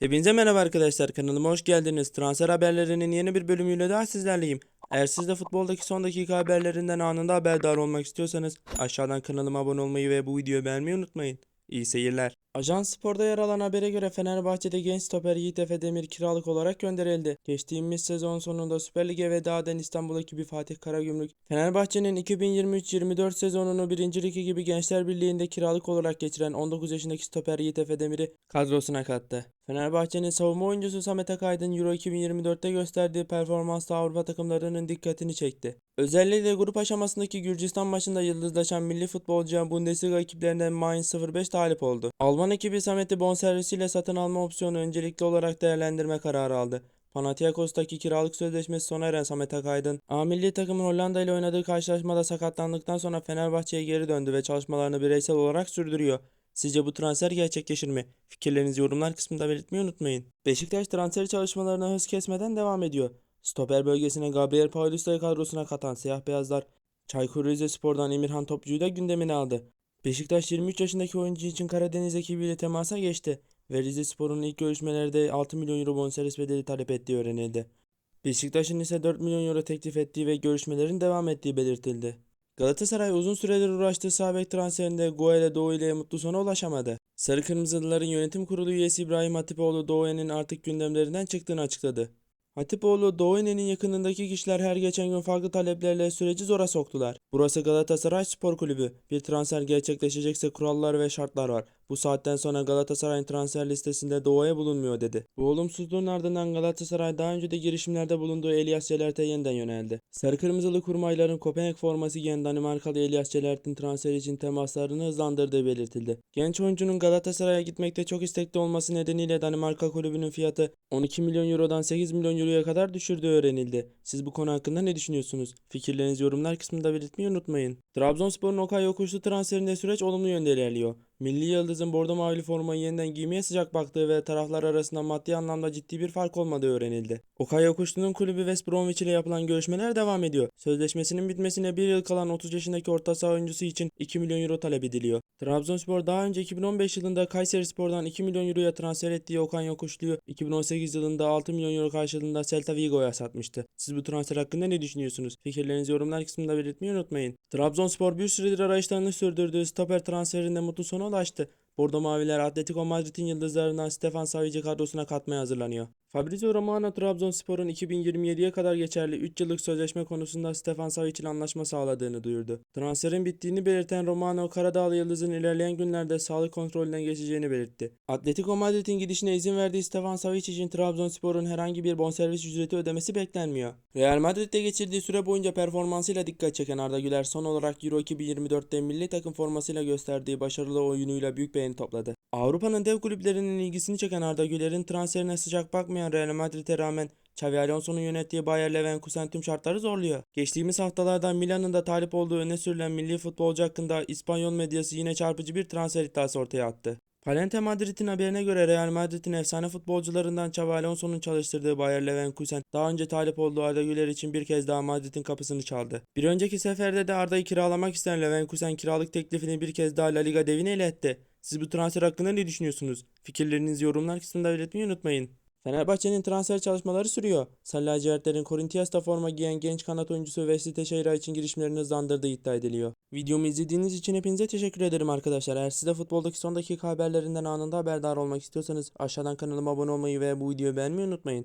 Hepinize merhaba arkadaşlar kanalıma hoş geldiniz. Transfer haberlerinin yeni bir bölümüyle daha sizlerleyim. Eğer siz de futboldaki son dakika haberlerinden anında haberdar olmak istiyorsanız aşağıdan kanalıma abone olmayı ve bu videoyu beğenmeyi unutmayın. İyi seyirler. Ajans Spor'da yer alan habere göre Fenerbahçe'de genç stoper Yiğit Efe Demir kiralık olarak gönderildi. Geçtiğimiz sezon sonunda Süper Lig'e veda eden İstanbul ekibi Fatih Karagümrük, Fenerbahçe'nin 2023-24 sezonunu 1. Ligi gibi Gençler Birliği'nde kiralık olarak geçiren 19 yaşındaki stoper Yiğit Efe Demir'i kadrosuna kattı. Fenerbahçe'nin savunma oyuncusu Samet Akaydın Euro 2024'te gösterdiği performansla Avrupa takımlarının dikkatini çekti. Özellikle grup aşamasındaki Gürcistan maçında yıldızlaşan milli futbolcuya Bundesliga ekiplerinden Mainz 05 talip oldu. Alman ekibi Samet'i bonservisiyle satın alma opsiyonu öncelikli olarak değerlendirme kararı aldı. Panathinaikos'taki kiralık sözleşmesi sona eren Samet Akaydın, A milli takımın Hollanda ile oynadığı karşılaşmada sakatlandıktan sonra Fenerbahçe'ye geri döndü ve çalışmalarını bireysel olarak sürdürüyor. Sizce bu transfer gerçekleşir mi? Fikirlerinizi yorumlar kısmında belirtmeyi unutmayın. Beşiktaş transfer çalışmalarına hız kesmeden devam ediyor. Stoper bölgesine Gabriel Paulista'yı kadrosuna katan siyah beyazlar Çaykur Rizespor'dan Emirhan Topçu'yu da gündemine aldı. Beşiktaş 23 yaşındaki oyuncu için Karadeniz ekibiyle temasa geçti ve Rizespor'un ilk görüşmelerde 6 milyon euro bonservis bedeli talep ettiği öğrenildi. Beşiktaş'ın ise 4 milyon euro teklif ettiği ve görüşmelerin devam ettiği belirtildi. Galatasaray uzun süredir uğraştığı sağ bek transferinde Goel'e Doğu ile mutlu sona ulaşamadı. Sarı Kırmızılıların yönetim kurulu üyesi İbrahim Hatipoğlu Doğu'nun artık gündemlerinden çıktığını açıkladı. Hatipoğlu Doğu'nun yakınındaki kişiler her geçen gün farklı taleplerle süreci zora soktular. Burası Galatasaray Spor Kulübü. Bir transfer gerçekleşecekse kurallar ve şartlar var. Bu saatten sonra Galatasaray'ın transfer listesinde Doğu'ya bulunmuyor dedi. Bu olumsuzluğun ardından Galatasaray daha önce de girişimlerde bulunduğu Elias Celert'e yeniden yöneldi. Sarı Kırmızılı kurmayların Kopenhag forması giyen Danimarkalı Elias Celert'in transferi için temaslarını hızlandırdığı belirtildi. Genç oyuncunun Galatasaray'a gitmekte çok istekli olması nedeniyle Danimarka kulübünün fiyatı 12 milyon eurodan 8 milyon euroya kadar düşürdüğü öğrenildi. Siz bu konu hakkında ne düşünüyorsunuz? Fikirlerinizi yorumlar kısmında belirtmeyi unutmayın. Trabzonspor'un Okay Yokuşlu transferinde süreç olumlu yönde ilerliyor. Milli Yıldız'ın bordo mavili formayı yeniden giymeye sıcak baktığı ve taraflar arasında maddi anlamda ciddi bir fark olmadığı öğrenildi. Okay Yokuşlu'nun kulübü West Bromwich ile yapılan görüşmeler devam ediyor. Sözleşmesinin bitmesine bir yıl kalan 30 yaşındaki orta saha oyuncusu için 2 milyon euro talep ediliyor. Trabzonspor daha önce 2015 yılında Kayserispor'dan 2 milyon euroya transfer ettiği Okan Yokuşlu'yu 2018 yılında 6 milyon euro karşılığında Celta Vigo'ya satmıştı. Siz bu transfer hakkında ne düşünüyorsunuz? Fikirlerinizi yorumlar kısmında belirtmeyi unutmayın. Trabzonspor bir süredir arayışlarını sürdürdüğü stoper transferinde mutlu sona ulaştı. Bordo Maviler Atletico Madrid'in yıldızlarından Stefan Savic'i kadrosuna katmaya hazırlanıyor. Fabrizio Romano Trabzonspor'un 2027'ye kadar geçerli 3 yıllık sözleşme konusunda Stefan Savic ile anlaşma sağladığını duyurdu. Transferin bittiğini belirten Romano, Karadağlı Yıldız'ın ilerleyen günlerde sağlık kontrolünden geçeceğini belirtti. Atletico Madrid'in gidişine izin verdiği Stefan Savic için Trabzonspor'un herhangi bir bonservis ücreti ödemesi beklenmiyor. Real Madrid'de geçirdiği süre boyunca performansıyla dikkat çeken Arda Güler son olarak Euro 2024'te milli takım formasıyla gösterdiği başarılı oyunuyla büyük beğeni topladı. Avrupa'nın dev kulüplerinin ilgisini çeken Arda Güler'in transferine sıcak bakmayan Real Madrid'e rağmen Xavi Alonso'nun yönettiği Bayer Leverkusen tüm şartları zorluyor. Geçtiğimiz haftalarda Milan'ın da talip olduğu öne sürülen milli futbolcu hakkında İspanyol medyası yine çarpıcı bir transfer iddiası ortaya attı. Palente Madrid'in haberine göre Real Madrid'in efsane futbolcularından Xavi Alonso'nun çalıştırdığı Bayer Leverkusen daha önce talip olduğu Arda Güler için bir kez daha Madrid'in kapısını çaldı. Bir önceki seferde de Arda'yı kiralamak isteyen Leverkusen kiralık teklifini bir kez daha La Liga devine iletti. Siz bu transfer hakkında ne düşünüyorsunuz? Fikirlerinizi yorumlar kısmında belirtmeyi unutmayın. Fenerbahçe'nin transfer çalışmaları sürüyor. Sarı lacivertlerin Corinthians'ta forma giyen genç kanat oyuncusu Wesley Teixeira için girişimlerini hızlandırdığı iddia ediliyor. Videomu izlediğiniz için hepinize teşekkür ederim arkadaşlar. Eğer siz de futboldaki son dakika haberlerinden anında haberdar olmak istiyorsanız aşağıdan kanalıma abone olmayı ve bu videoyu beğenmeyi unutmayın.